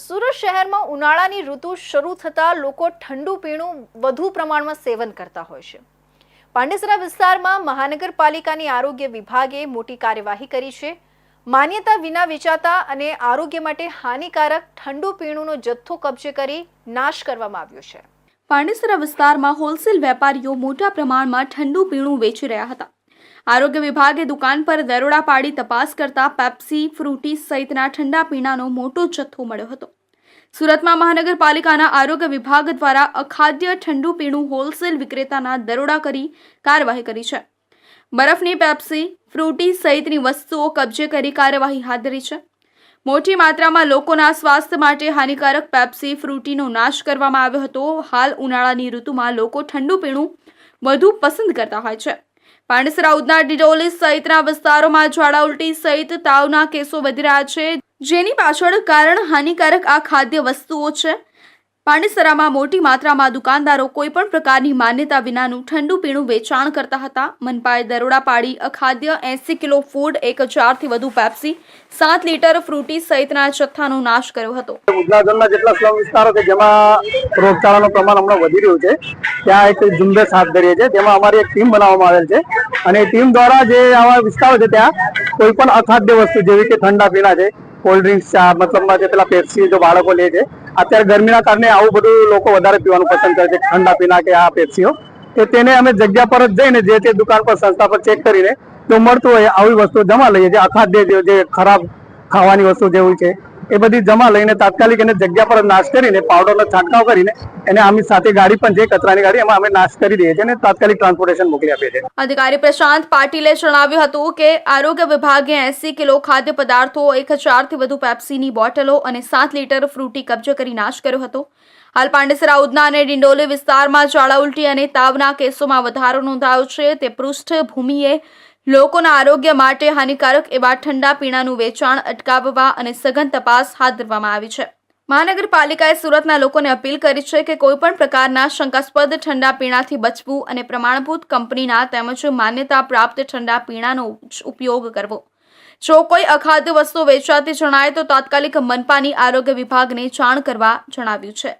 સુરત શહેરમાં ઉનાળાની ઋતુ શરૂ થતાં લોકો ઠંડુ પીણું વધુ પ્રમાણમાં સેવન કરતા હોય છે. પાંડેસરા વિસ્તારમાં મહાનગરપાલિકાની આરોગ્ય વિભાગે મોટી કાર્યવાહી કરી છે. માન્યતા વિના વેચાતા અને આરોગ્ય માટે હાનિકારક ઠંડુ પીણુંનો જથ્થો કબજે કરી નાશ કરવામાં આવ્યો છે. પાંડેસરા વિસ્તારમાં હોલસેલ વેપારીઓ મોટા પ્રમાણમાં ઠંડુ પીણું વેચી રહ્યા હતા. આરોગ્ય વિભાગે દુકાન પર દરોડા પાડી તપાસ કરતા પેપ્સી ફ્રૂટી સહિતના ઠંડા પીણાનો મોટો જથ્થો મળ્યો હતો. સુરતમાં મહાનગરપાલિકાના આરોગ્ય વિભાગ દ્વારા અખાદ્ય ઠંડુ પીણું હોલસેલ વિક્રેતાના દરોડા કરી કાર્યવાહી કરી છે. બરફની પેપ્સી ફ્રૂટી સહિતની વસ્તુઓ કબજે કરી કાર્યવાહી હાથ ધરી છે. મોટી માત્રામાં લોકોના સ્વાસ્થ્ય માટે હાનિકારક પેપ્સી, ફ્રૂટીનો નાશ કરવામાં આવ્યો હતો. હાલ ઉનાળાની ઋતુમાં લોકો ઠંડુ પીણું વધુ પસંદ કરતા હોય છે. પાંડેસરા ઉદના ડિડોલી સહિતના વિસ્તારોમાં જ્વાળા ઉલટી સહિત તાવના કેસો વધી રહ્યા છે. જેની પાછળ કારણ હાનિકારક આ ખાદ્ય વસ્તુઓ છે. પાંડેસરામાં મોટી માત્રામાં દુકાનદારો કોઈપણ પ્રકારની માન્યતા વિનાનું ઠંડુ પીણું વેચાણ કરતા હતા. મનપાએ દરોડા પાડી અખાદ્ય એંસી કિલો ફૂડ, એક હજારથી વધુ પેપ્સી, સાત લીટર ફ્રૂટી સહિતના જથ્થાનો નાશ કર્યો હતો. ઉધના જેટલા સ્લમ વિસ્તારો છે, જેમાં રોગચાળાનું પ્રમાણ હમણાં વધી રહ્યું છે, ત્યાં એક ઝુંબેશ હાથ ધરીએ છે તેમાં અમારી એક ટીમ બનાવવામાં આવેલ છે. અને ટીમ દ્વારા જે આવા વિસ્તારો છે, ત્યાં કોઈ પણ અખાદ્ય વસ્તુ, જેવી કે ઠંડા પીણા છે કોલ્ડ ડ્રિંક્સ ચા મતલબમાં જે પેલા પેપ્સી જો બાળકો લે છે, અત્યારે ગરમીના કારણે આવું બધું લોકો વધારે પીવાનું પસંદ કરે છે, ઠંડા પીના કે આ પેપ્સીઓ તો તેને અમે જગ્યા પર જ જઈને જે તે દુકાન પર સંસ્થા પર ચેક કરીને જો મળતું હોય, આવી વસ્તુ જમા લઈએ જે અખાદ્ય જે ખરાબ ખાવાની વસ્તુ જેવું છે એ બધી જમા લઈને તાત્કાલિક એને જગ્યા પર નાશ કરીને પાવડરનો છંટકાવ કરીને એને આમની સાથે ગાડી પણ જે કચરાની ગાડી એમાં અમે નાશ કરી દઈએ છીએ અને તાત્કાલિક ટ્રાન્સપોર્ટેશન મોકલી આપીએ છીએ. અધિકારી પ્રશાંત પાટીલે જણાવ્યું હતું કે આરોગ્ય વિભાગે એસી કિલો ખાદ્ય પદાર્થો, એક હજારથી વધુ પેપ્સીની બોટલો અને સાત લીટર ફ્રૂટી કબજે કરી નાશ કર્યો હતો. હાલ પાંડેસરા ઉદના અને ડિંડોલી વિસ્તારમાં ઝાડા ઉલટી અને તાવના કેસોમાં વધારો નોંધાયો છે. તે પૃષ્ઠભૂમિએ લોકોના આરોગ્ય માટે હાનિકારક એવા ઠંડા પીણાનું વેચાણ અટકાવવા અને સઘન તપાસ હાથ ધરવામાં આવી છે. મહાનગરપાલિકાએ સુરતના લોકોને અપીલ કરી છે કે કોઈપણ પ્રકારના શંકાસ્પદ ઠંડા પીણાથી બચવું અને પ્રમાણભૂત કંપનીના તેમજ માન્યતા પ્રાપ્ત ઠંડા પીણાનો ઉપયોગ કરવો. જો કોઈ અખાદ્ય વસ્તુ વેચાતી જણાય તો તાત્કાલિક મનપાની આરોગ્ય વિભાગને જાણ કરવા જણાવ્યું છે.